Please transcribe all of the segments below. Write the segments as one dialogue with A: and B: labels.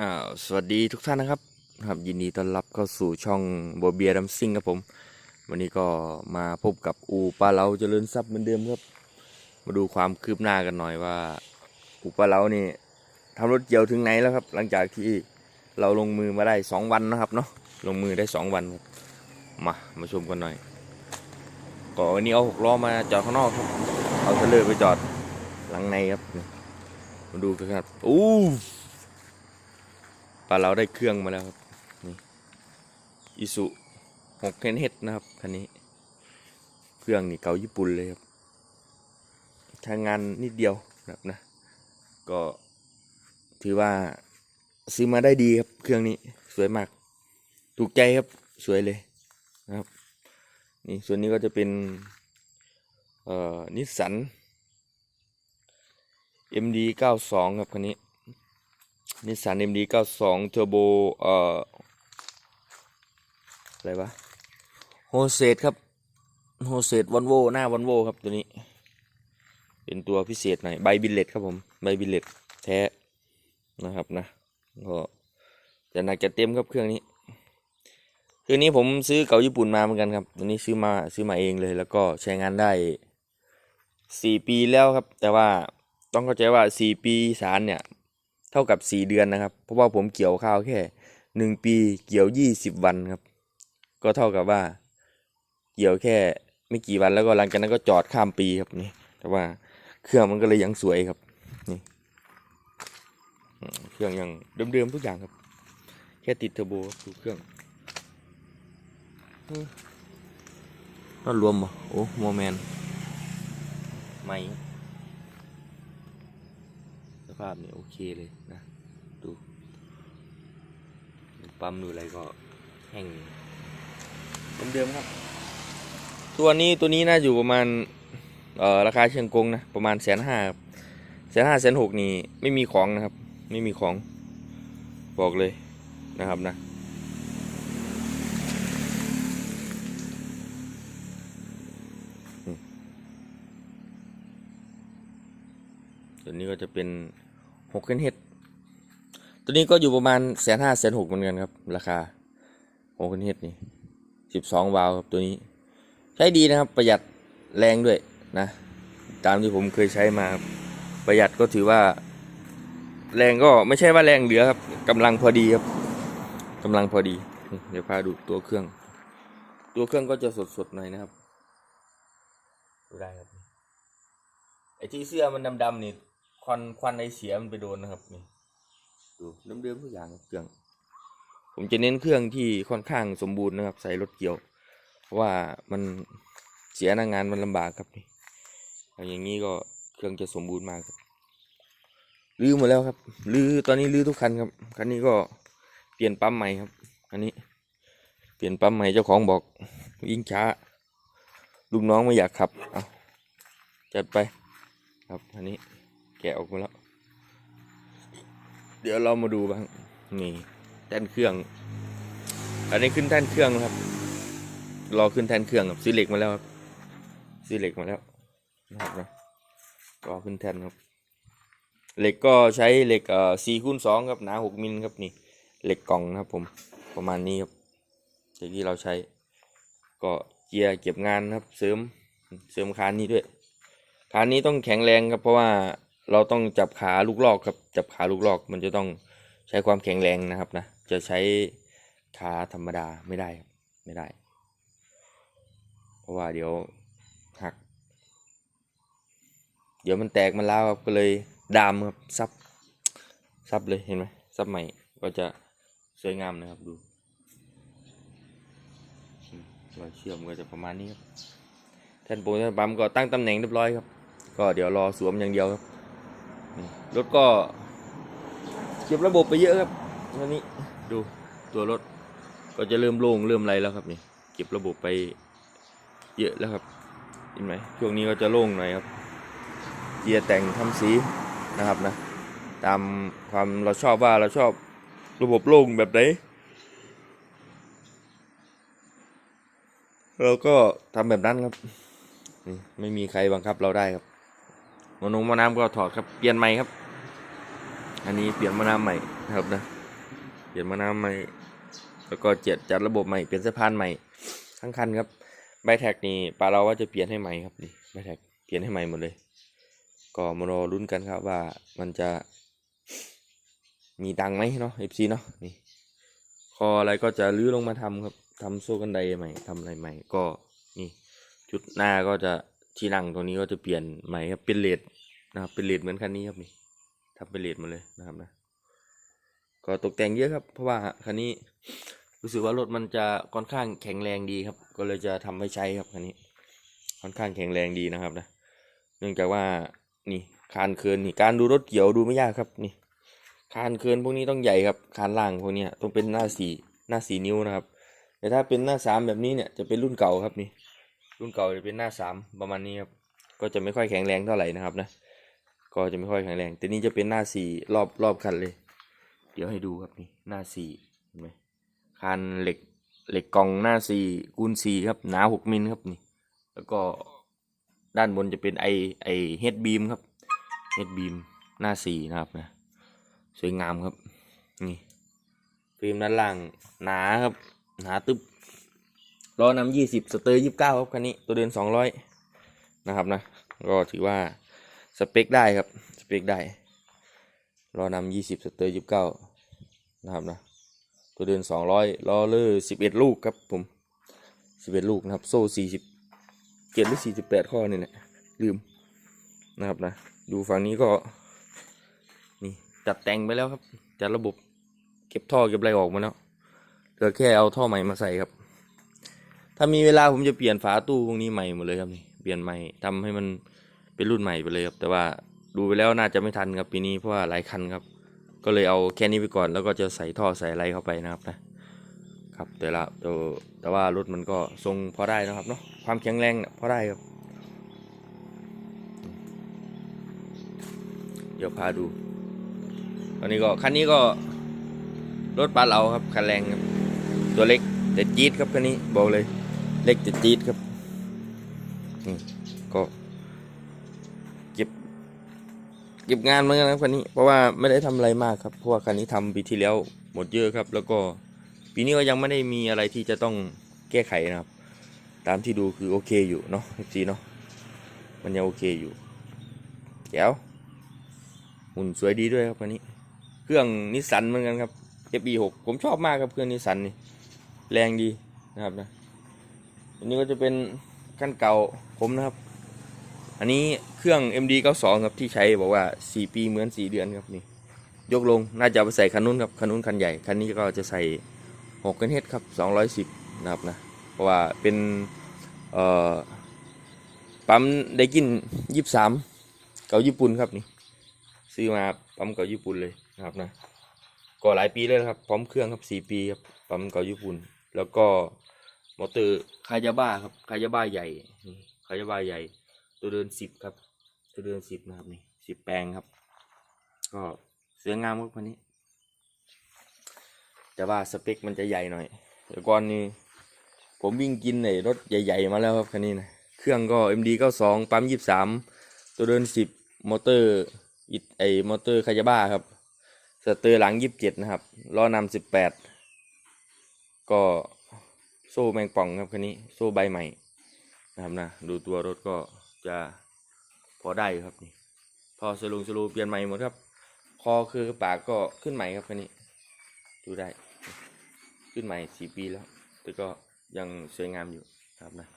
A: อ่าสวัสดีทุกท่านนะครับครับ ยินดีต้อนรับเข้าสู่ช่องโบเบียดัมซิงครับผม วันนี้ก็มาพบกับอูปลาเราเจริญทรัพย์เหมือนเดิมครับ มาดูความคืบหน้ากันหน่อยว่า อูปลาเรานี่ทำรถเกี่ยวถึงไหนแล้วครับ หลังจากที่เราลงมือมาได้สองวันนะครับเนาะลงมือได้สองวันครับมามาชมกันหน่อยก็วันนี้เอาหกล้อมาจอดข้างนอกครับเอาเทรลเลอร์ไปจอดหลังในครับมาดูกันครับอู้าเราได้เครื่องมาแล้วครับ นี่อิสุหกเทนเฮดนะครับคันนี้ เครื่องนี่เก่าญี่ปุ่นเลยครับทางงานนิดเดียวนะครับนะ ก็ถือว่าซื้อมาได้ดีครับ เครื่องนี้สวยมาก ถูกใจครับสวยเลยนะครับ นี่ส่วนนี้ก็จะเป็นเอ่อนิสสัน MD 92 ครับคันนี้ นิสสัน MD 92 Turbo เอ่ออะไรวะโฮเซตครับโฮเซตวันโวหน้าวันโวครับตัวนี้ เป็นตัวพิเศษหน่อยใบบิลเลตครับผมใบบิลเลตแท้นะครับนะก็จะหนักจะเต็มครับเครื่องนี้เครื่องนี้ผมซื้อเก่าญี่ปุ่นมาเหมือนกันครับตัวนี้ซื้อมาซื้อมาเองเลย แล้วก็ใช้งานได้สี่ปีแล้วครับ แต่ว่าต้องเข้าใจว่าสี่ปีสารเนี่ย เท่ากับสี่เดือนนะครับ เพราะว่าผมเกี่ยวข้าวแค่หนึ่งปีเกี่ยวยี่สิบวันครับ ก็เท่ากับว่า เกี่ยวแค่ไม่กี่วันแล้วก็หลังจากนั้นก็จอดข้ามปีครับนี่ แต่ว่าเครื่องมันก็เลยยังสวยครับนี่เครื่องยังเดิมๆทุกอย่างครับ แค่ติดเทอร์โบดูเครื่องอืมนรวมบ่โอ้โมแมนต์ไม่ ภาพนี่โอเคเลยนะ ดู ปั๊มดูอะไรก็แห้งเดิมครับ ตัวนี้ตัวนี้น่าอยู่ประมาณเอ่อราคาเชียงกงนะ ประมาณแสนห้าแสนห้าแสนหกนี่ไม่มีของนะครับ ไม่มีของบอกเลยนะครับนะตัวนี้ก็จะเป็น หกเคนเฮดตัวนี้ก็อยู่ประมาณแสนห้าแสนหกเหมือนกันครับ ราคาหกเคนเฮดนี่สิบสองวาล์วครับตัวนี้ ใช้ดีนะครับประหยัดแรงด้วยนะ ตามที่ผมเคยใช้มาประหยัดก็ถือว่า แรงก็ไม่ใช่ว่าแรงเหลือครับกำลังพอดีครับกำลังพอดี เดี๋ยวพาดูตัวเครื่อง ตัวเครื่องก็จะสดๆหน่อยนะครับดูได้ครับไอ้ที่เสื้อมันดำๆนี่ ควันควันไอเสียมันไปโดนนะครับนี่ดูเดิมๆทุกอย่างเครื่อง ผมจะเน้นเครื่องที่ค่อนข้างสมบูรณ์นะครับ ใส่รถเกี่ยวเพราะว่ามันเสียหน้างานมันลำบากครับนี่อย่างนี้ก็เครื่องจะสมบูรณ์มากครับลื้อหมดแล้วครับลื้อตอนนี้ลื้อทุกคันครับคันนี้ก็เปลี่ยนปั๊มใหม่ครับ อันนี้ เปลี่ยนปั๊มใหม่เจ้าของบอกยิ่งช้าลูกน้องไม่อยากขับเอาจัดไปครับอันนี้ กะออกมาแล้ว เดี๋ยวเรามาดูบ้าง นี่แท่นเครื่อง อันนี้ขึ้นแท่นเครื่องครับ รอขึ้นแท่นเครื่องครับซื้อเหล็กมาแล้วครับซื้อเหล็กมาแล้วนะครับนะรอขึ้นแท่นครับเหล็กก็ใช้เหล็กเอ่อสี่คูณสองครับหนาหกมิลครับนี่เหล็กกล่องนะครับผมประมาณนี้ครับจากที่เราใช้ ก็เจียร์เก็บงานครับ เสริมเสริมคานนี้ด้วยขานนี้ต้องแข็งแรงครับเพราะว่า เราต้องจับขาลูกลอกครับ จับขาลูกลอกมันจะต้องใช้ความแข็งแรงนะครับนะ จะใช้ขาธรรมดาไม่ได้ไม่ได้ เพราะว่าเดี๋ยวหัก เดี๋ยวมันแตกมันล้าวครับก็เลยดามครับซับซับเลยเห็นไหมซับใหม่ก็จะสวยงามนะครับดูมรอยเชื่อมก็จะประมาณนี้ครับแท่นปูนแท่นปั๊มก็ตั้งตำแหน่งเรียบร้อยครับ ก็เดี๋ยวรอสวมอย่างเดียวครับ รถก็เก็บระบบไปเยอะครับวันนี้ดูตัวรถก็จะเริ่มโล่งเริ่มไรแล้วครับนี่เก็บระบบไปเยอะแล้วครับเห็นไหมช่วงนี้ก็จะโล่งหน่อยครับเกียร์แต่งทำสีนะครับนะ ตามความเราชอบว่าเราชอบระบบโล่งแบบไหนเราก็ทำแบบนั้นครับนี่ไม่มีใครบังคับเราได้ครับมานงมาน้ำก็ถอดครับเปลี่ยนใหม่ครับ อันนี้เปลี่ยนมาน้ำใหม่นะครับนะ เปลี่ยนมาน้ำใหม่ แล้วก็เจ็ดจัดระบบใหม่ เปลี่ยนสะพานใหม่ ทั้งคันครับ ใบแท็กนี่ปลาเราว่าจะเปลี่ยนให้ใหม่ครับนี่ ใบแท็กเปลี่ยนให้ใหม่หมดเลย ก็มารอลุ้นกันครับว่ามันจะ มีตังไหมเนาะ FC เนาะ นี่ คออะไรก็จะลื้อลงมาทำครับทำโซ่กันไดใหม่ทำอะไรใหม่ ก็นี่ชุดหน้าก็จะที่นั่งตรงนี้ก็จะเปลี่ยนใหม่ครับ เป็นเลดนะครับ เป็นเลดเหมือนคันนี้ครับนี่ ทำเป็นเลดหมาเลยนะครับนะก็ตกแต่งเยอะครับ เพราะว่าคันนี้รู้สึกว่ารถมันจะค่อนข้างแข็งแรงดีครับ ก็เลยจะทำไว้ใช้ครับคันนี้ ค่อนข้างแข็งแรงดีนะครับนะ เนื่องจากว่านี่คานเคินนี่การดูรถเกี่ยวดูไม่ยากครับนี่คานเคินพวกนี้ต้องใหญ่ครับคานล่างพวกนี้ต้องเป็นหน้าสี่หน้าสี่นิ้วนะครับ แต่ถ้าเป็นหน้าสามแบบนี้เนี่ยจะเป็นรุ่นเก่าครับนี่รุ่นเก่าจะเป็นหน้าสามประมาณนี้ครับก็จะไม่ค่อยแข็งแรงเท่าไหร่นะครับนะ ก็จะไม่ค่อยแข็งแรง แต่นี่จะเป็นหน้าสี่รอบรอบคันเลย เดี๋ยวให้ดูครับนี่หน้าสี่เห็นไหมคานเหล็กเหล็กกล่องหน้าสี่คูณสี่ครับหนาหกมิลครับนี่ แล้วก็ด้านบนจะเป็นไอไอเฮดบีมครับเฮดบีมหน้าสี่นะครับนะสวยงามครับนี่ฟิล์มด้านล่างหนาครับหนาตึ๊บล้อนำยี่สิบสเตอร์ยี่สิบเก้าครับคันนี้ตัวเดินสองร้อยนะครับนะ ก็ถือว่า สเปคได้ครับ สเปคได้ลอนำยี่สิบสเตอร์ยี่สิบเก้านะครับนะตัวเดินสองร้อยล้อเลอร์สิบเอ็ดลูกครับผมสิบเอ็ดลูกนะครับ โซ่สี่สิบเจ็ดหรือสี่สิบแปดข้อนี่แหละลืมนะครับนะ ดูฝั่งนี้ก็ นี่จัดแต่งไปแล้วครับ จัดระบบเก็บท่อเก็บอะไรออกมาแล้วเหลือแค่เอาท่อใหม่มาใส่ครับ ถ้ามีเวลาผมจะเปลี่ยนฝาตู้พวกนี้ใหม่หมดเลยครับนี่เปลี่ยนใหม่ทำให้มัน เป็นรุ่นใหม่ไปเลยครับแต่ว่าดูไปแล้วน่าจะไม่ทันครับปีนี้เพราะว่าหลายคันครับ ก็เลยเอาแค่นี้ไปก่อน แล้วก็จะใส่ท่อใส่อะไรเข้าไปนะครับนะครับแต่ละแต่แต่ว่ารถมันก็ทรงพอได้นะครับเนาะความแข็งแรงเนี่ยพอได้ครับ เดี๋ยวพาดูอันนี้ก็คันนี้ก็รถปลาเราครับคันแรงครับตัวเล็กแต่จี๊ดครับคันนี้บอกเลย เล็กแต่จี๊ดครับนี่ เก็บงานเหมือนกันครับคันนี้ เพราะว่าไม่ได้ทำอะไรมากครับ เพราะว่าคันนี้ทำปีที่แล้วหมดเยอะครับ แล้วก็ปีนี้ก็ยังไม่ได้มีอะไรที่จะต้องแก้ไขนะครับ ตามที่ดูคือโอเคอยู่เนาะจีเนาะ มันยังโอเคอยู่แจ๋วหุ่นสวยดีด้วยครับคันนี้ เครื่องนิสสันเหมือนกันครับ FE6 ผมชอบมากครับเครื่องนิสสันนี่ แรงดีนะครับนะอันนี้ก็จะเป็นคันเก่าผมนะครับ อันนี้เครื่อง MD92 ครับที่ใช้บอกว่า 4 ปีเหมือน 4 เดือนครับนี่ยกลงน่าจะไปใส่คันนู้นครับคันนู้นคันใหญ่คันนี้ก็จะใส่6กันเฮดครับ 210 นะครับนะเพราะว่าเป็นเอ่อปั๊มไดกิน 23 เก่าญี่ปุ่นครับนี่ซื้อมาปั๊มเก่าญี่ปุ่นเลยนะครับนะก็หลายปีเลยนะครับพร้อมเครื่องครับสี่ปีครับปั๊มเก่าญี่ปุ่น แล้วก็มอเตอร์คายาบ้าครับคายาบ้าใหญ่คายาบ้าใหญ่ ตัวเดินสิบครับ ตัวเดินสิบนะครับนี่สิบแปลงครับ ก็สวยงามครับคันนี้ แต่ว่าสเปคมันจะใหญ่หน่อยแต่ก่อนนี้ผมวิ่งกินไอ้รถใหญ่ ๆ มาแล้วครับคันนี้นะเครื่องก็ MD 92 ปั๊ม 23 ตัวเดิน 10 มอเตอร์อิไอมอเตอร์คายาบ้าครับสเตอร์หลัง 27 นะครับล้อนำ18 ก็โซ่แมงป่องครับคันนี้ โซ่ใบใหม่นะครับนะดูตัวรถก็ จะพอได้ครับนี่ พอสลุงสลูเปลี่ยนใหม่หมดครับ คอคือปากก็ขึ้นใหม่ครับคันนี้ ดูได้ ขึ้นใหม่สี่ปีแล้ว แต่ก็ยังสวยงามอยู่ครับนะ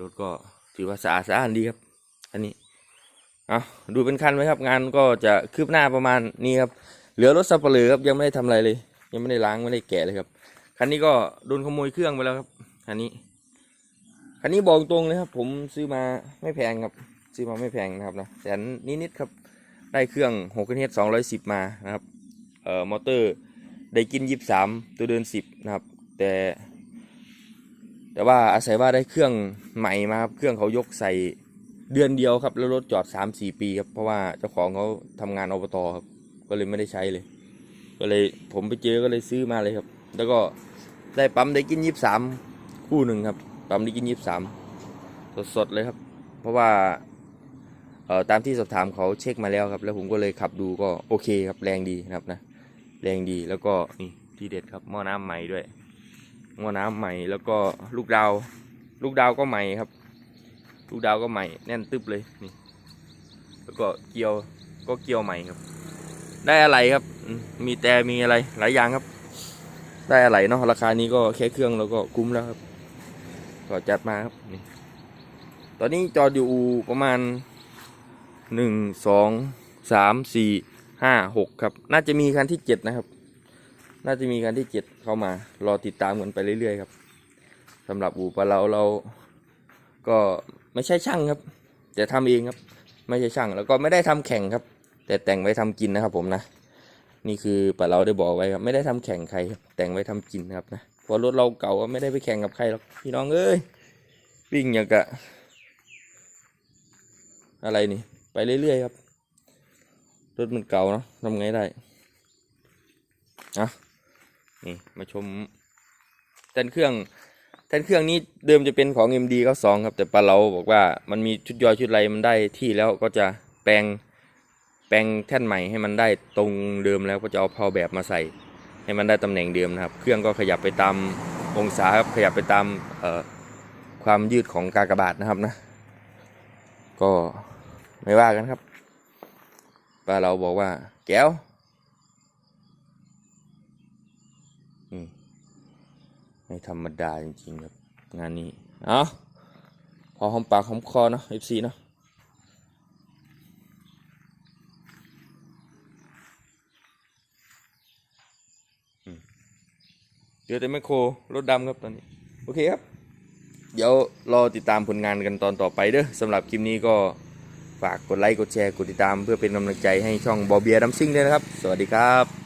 A: รถก็ถือว่าสะอาดสะอ้านดีครับอันนี้เอาดูเป็นคันไหมครับ งานก็จะคืบหน้าประมาณนี้ครับ เหลือรถสับเปลือครับยังไม่ได้ทำอะไรเลย ยังไม่ได้ล้างไม่ได้แกะเลยครับคันนี้ก็โดนขโมยเครื่องไปแล้วครับคันนี้ คันนี้บอกตรงเลยครับ ผมซื้อมาไม่แพงครับ ซื้อมาไม่แพงนะครับนะแสนนิดๆครับ ได้เครื่อง6กิเฮด210มานะครับเอ่อมอเตอร์ได้กิน23ตัวเดิน10นะครับ แต่ แต่ว่าอาศัยว่าได้เครื่องใหม่มาครับเครื่องเขายกใส่เดือนเดียวครับ แล้วรถจอด3-4ปีครับ เพราะว่าเจ้าของเขาทำงานอบตครับ ก็เลยไม่ได้ใช้เลย ก็เลยผมไปเจอก็เลยซื้อมาเลยครับ แล้วก็ได้ปั๊มได้กิน23คู่หนึ่งครับ ปั๊มได้กิน23สดๆเลยครับ เพราะว่าเอ่อตามที่สอบถามเขาเช็คมาแล้วครับ แล้วผมก็เลยขับดูก็โอเคครับแรงดีนะครับนะแรงดีแล้วก็นี่ที่เด็ดครับหม้อน้ำใหม่ด้วยหม้อน้ำใหม่แล้วก็ลูกดาว ลูกดาวก็ใหม่ครับ ลูกดาวก็ใหม่แน่นตึบเลยนี่ แล้วก็เกียวก็เกียวใหม่ครับ ได้อะไรครับ มีแต่มีอะไรหลายอย่างครับ ได้อะไรเนาะราคานี้ก็แค่เครื่องเราก็คุ้มแล้วครับ ก็จัดมาครับนี่ตอนนี้จอดอยู่ประมาณหนึ่งสองสามสี่ห้าหกครับ น่าจะมีคันที่เจ็ดนะครับ น่าจะมีคันที่เจ็ดเข้ามา รอติดตามกันไปเรื่อยๆครับสำหรับอู่ปลาเราเราก็ไม่ใช่ช่างครับ แต่ทำเองครับ ไม่ใช่ช่างแล้วก็ไม่ได้ทำแข่งครับ แต่แต่งไว้ทำกินนะครับผมนะ นี่คือปลาเราได้บอกไว้ครับ ไม่ได้ทำแข่งใครครับแต่งไว้ทำกินนะครับนะ พราะรถเราเก่าก็ไม่ได้ไปแข่งกับใครหรอกพี่น้องเอ้ยวิ่งอย่างกะอะไรนี่ไปเรื่อยๆครับ รถมันเก่าเนาะทำไงได้อะนี่มาชมแทนเครื่องแทนเครื่องนี้เดิมจะเป็นของ MD 92ครับ แต่ปลาเราบอกว่ามันมีชุดยอยชุดไรมันได้ที่แล้วก็จะแปลงแปลงแท่นใหม่ให้มันได้ตรงเดิมแล้วก็จะเอาพอแบบมาใส่ ให้มันได้ตำแหน่งเดิมนะครับ เครื่องก็ขยับไปตามองศาครับขยับไปตามความยืดของกากบาทนะครับนะ ก็ไม่ว่ากันครับป้าเราบอกว่า แก้วอืมไม่ธรรมดาจริงๆครับ งานนี้ เอาพอหอมปากหอมคอเนาะ FC เนาะ เดี๋ยวแต่แมคโครรถดำครับตอนนี้ โอเคครับ เดี๋ยวรอติดตามผลงานกันตอนต่อไปเด้อสำหรับคลิปนี้ก็ฝากกดไลค์กดแชร์กดติดตามเพื่อเป็นกำลังใจให้ช่องบอเบียดัมซิ่งด้วยนะครับ สวัสดีครับ